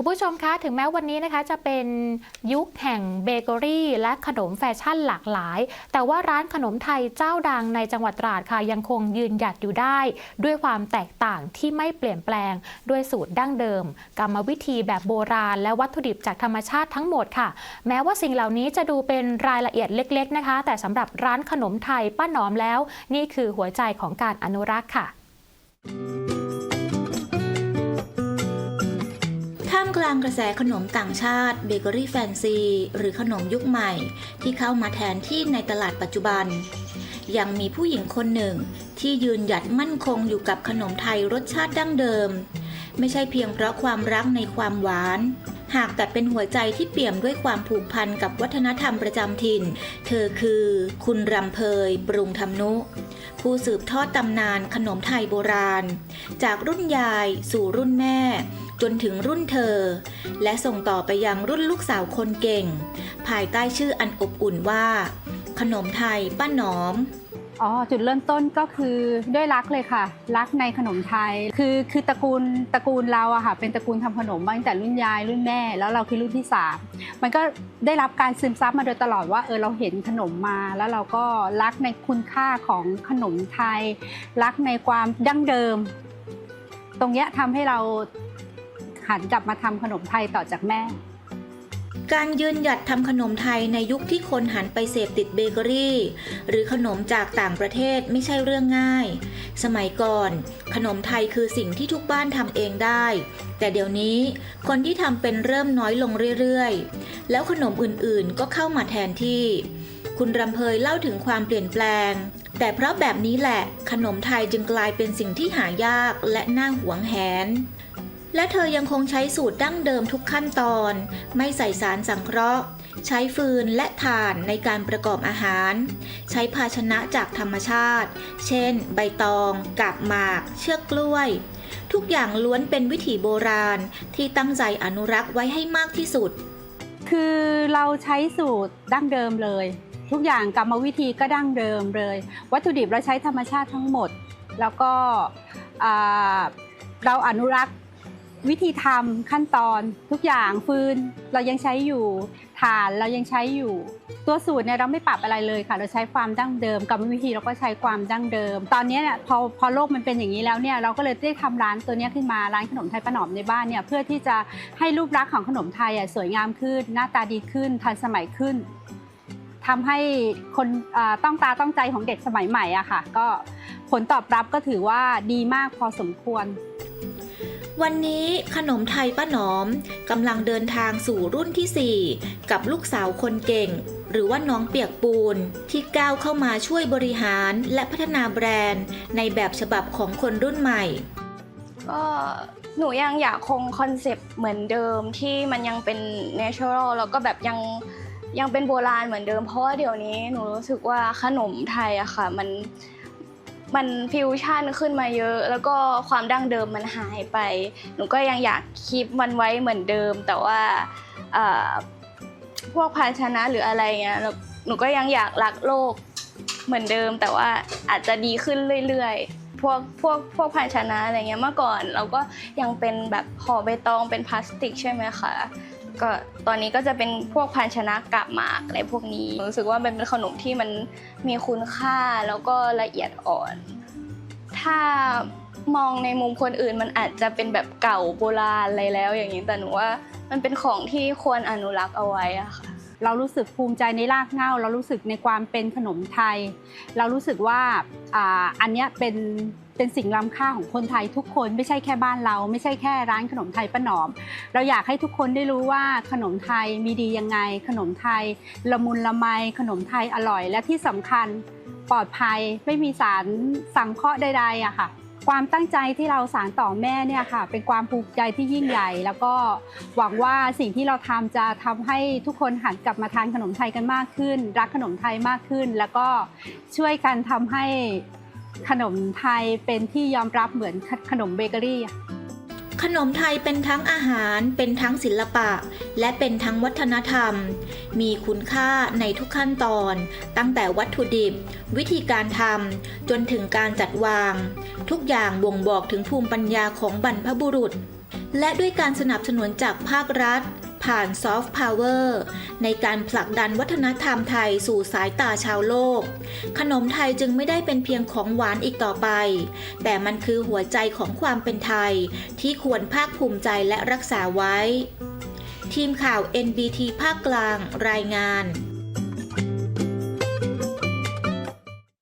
คุณผู้ชมคะถึงแม้วันนี้นะคะจะเป็นยุคแห่งเบเกอรี่ และขนมแฟชั่นหลากหลาย แต่ว่าร้านขนมไทยเจ้าดังในจังหวัดตราดค่ะยังคงยืนหยัดอยู่ได้ ด้วยความแตกต่างที่ไม่เปลี่ยนแปลง ด้วยสูตรดั้งเดิม กรรมวิธีแบบโบราณ และวัตถุดิบจากธรรมชาติทั้งหมดค่ะ แม้ว่าสิ่งเหล่านี้จะดูเป็นรายละเอียดเล็ก ๆนะคะ แต่สำหรับร้านขนมไทยป้าหนอมแล้ว นี่คือหัวใจของการอนุรักษ์ค่ะามกลางกระแสขนมต่างชาติเบเกอรี่แฟนซีหรือขนมยุคใหม่ ที่เข้ามาแทนที่ในตลาดปัจจุบัน ยังมีผู้หญิงคนหนึ่ง ที่ยืนหยัดมั่นคงอยู่กับขนมไทยรสชาติดั้งเดิม ไม่ใช่เพียงเพราะความรักในความหวาน หากแต่เป็นหัวใจที่เปี่ยมด้วยความผูกพันกับวัฒนธรรมประจำถิ่น เธอคือคุณรำเพยปรุงธรรมนุผู้สืบทอดตำนานขนมไทยโบราณ จากรุ่นยายสู่รุ่นแม่ จนถึงรุ่นเธอ และส่งต่อไปยังรุ่นลูกสาวคนเก่ง ภายใต้ชื่ออันอบอุ่นว่า ขนมไทยป้าหนอมอ๋อจุดเริ่มต้นก็คือด้วยรักเลยค่ะ รักในขนมไทย คือคือตระกูลตระกูลเราอะค่ะ เป็นตระกูลทำขนมมาตั้งแต่รุ่นยายรุ่นแม่ แล้วเราคือรุ่นที่สามมันก็ได้รับการซึมซับมาโดยตลอดว่าเออเราเห็นขนมมาแล้วเราก็รักในคุณค่าของขนมไทย รักในความดั้งเดิม ตรงเนี้ยทำให้เรา หันกลับมาทำขนมไทยต่อจากแม่ การยืนหยัดทำขนมไทยในยุคที่คนหันไปเสพติดเบเกอรี่ หรือขนมจากต่างประเทศไม่ใช่เรื่องง่าย สมัยก่อน ขนมไทยคือสิ่งที่ทุกบ้านทำเองได้ แต่เดี๋ยวนี้คนที่ทำเป็นเริ่มน้อยลงเรื่อยๆ แล้วขนมอื่นๆก็เข้ามาแทนที่ คุณรำเพยเล่าถึงความเปลี่ยนแปลงแต่เพราะแบบนี้แหละ ขนมไทยจึงกลายเป็นสิ่งที่หายากและน่าหวงแหน และเธอยังคงใช้สูตรดั้งเดิมทุกขั้นตอน ไม่ใส่สารสังเคราะห์ ใช้ฟืนและถ่านในการประกอบอาหาร ใช้ภาชนะจากธรรมชาติ เช่น ใบตอง กาบหมาก เชือกกล้วย ทุกอย่างล้วนเป็นวิถีโบราณที่ตั้งใจอนุรักษ์ไว้ให้มากที่สุด คือเราใช้สูตรดั้งเดิมเลย ทุกอย่างกรรมวิธีก็ดั้งเดิมเลย วัตถุดิบเราใช้ธรรมชาติทั้งหมด แล้วก็เราอนุรักษ์ วิธีทำขั้นตอนทุกอย่างฟืนเรายังใช้อยู่ถ่านเรายังใช้อยู่ ตัวสูตรเนี่ยเราไม่ปรับอะไรเลยค่ะ เราใช้ความดั้งเดิมกรรมวิธีเราก็ใช้ความดั้งเดิม ตอนนี้เนี่ยพอพอโลกมันเป็นอย่างนี้แล้วเนี่ยเราก็เลยได้ทำร้านตัวนี้ขึ้นมาร้านขนมไทยป้าหนอมในบ้านเนี่ยเพื่อที่จะให้รูปลักษณ์ของขนมไทยอะสวยงามขึ้น หน้าตาดีขึ้นทันสมัยขึ้นทำให้คนต้องตาต้องใจของเด็กสมัยใหม่อะค่ะ ก็ผลตอบรับก็ถือว่าดีมากพอสมควร วันนี้ขนมไทยป้าหนอมกำลังเดินทางสู่รุ่นที่ 4 กับลูกสาวคนเก่ง หรือว่าน้องเปียกปูน ที่ก้าวเข้ามาช่วยบริหารและพัฒนาแบรนด์ ในแบบฉบับของคนรุ่นใหม่ ก็หนูยังอยากคงคอนเซปต์เหมือนเดิมที่มันยังเป็น natural แล้วก็แบบยังยังเป็นโบราณเหมือนเดิม เพราะว่าเดี๋ยวนี้หนูรู้สึกว่าขนมไทยอะค่ะมัน มันฟิวชั่นขึ้นมาเยอะ แล้วก็ความดั้งเดิมมันหายไป หนูก็ยังอยากคีปมันไว้เหมือนเดิม แต่ว่าพวกภาชนะหรืออะไรเงี้ยหนูก็ยังอยากรักโลกเหมือนเดิม แต่ว่าอาจจะดีขึ้นเรื่อยๆพวกพวกพวกภาชนะอะไรเงี้ยเมื่อก่อนเราก็ยังเป็นแบบห่อใบตองเป็นพลาสติกใช่ไหมคะ ก็ตอนนี้ก็จะเป็นพวกภาชนะกาบหมากอะไรพวกนี้รู้สึกว่ามันเป็นขนมที่มันมีคุณค่าแล้วก็ละเอียดอ่อน ถ้ามองในมุมคนอื่นมันอาจจะเป็นแบบเก่าโบราณอะไรแล้วอย่างนี้แต่หนูว่ามันเป็นของที่ควรอนุรักษ์เอาไว้อะค่ะเรารู้สึกภูมิใจในรากเหง้า เรารู้สึกในความเป็นขนมไทย เรารู้สึกว่าอ่าอันเนี้ยเป็น เป็นสิ่งล้ำค่าของคนไทยทุกคนไม่ใช่แค่บ้านเรา ไม่ใช่แค่ร้านขนมไทยป้าหนอม เราอยากให้ทุกคนได้รู้ว่าขนมไทยมีดียังไง ขนมไทยละมุนละไมขนมไทยอร่อย และที่สำคัญปลอดภัยไม่มีสารสังเคราะห์ใดๆอะค่ะความตั้งใจที่เราสานต่อแม่เนี่ยค่ะ เป็นความภูมิใจที่ยิ่งใหญ่ แล้วก็หวังว่าสิ่งที่เราทำจะทำให้ทุกคนหันกลับมาทานขนมไทยกันมากขึ้น รักขนมไทยมากขึ้น แล้วก็ช่วยกันทำให้ ขนมไทยเป็นที่ยอมรับเหมือนขนมเบเกอรี่ขนมไทยเป็นทั้งอาหาร เป็นทั้งศิลปะ และเป็นทั้งวัฒนธรรม มีคุณค่าในทุกขั้นตอน ตั้งแต่วัตถุดิบ วิธีการทำจนถึงการจัดวาง ทุกอย่างบ่งบอกถึงภูมิปัญญาของบรรพบุรุษ และด้วยการสนับสนุนจากภาครัฐ ผ่านซอฟต์พาวเวอร์ในการผลักดันวัฒนธรรมไทยสู่สายตาชาวโลก ขนมไทยจึงไม่ได้เป็นเพียงของหวานอีกต่อไป แต่มันคือหัวใจของความเป็นไทย ที่ควรภาคภูมิใจและรักษาไว้ ทีมข่าว NBT ภาคกลางรายงาน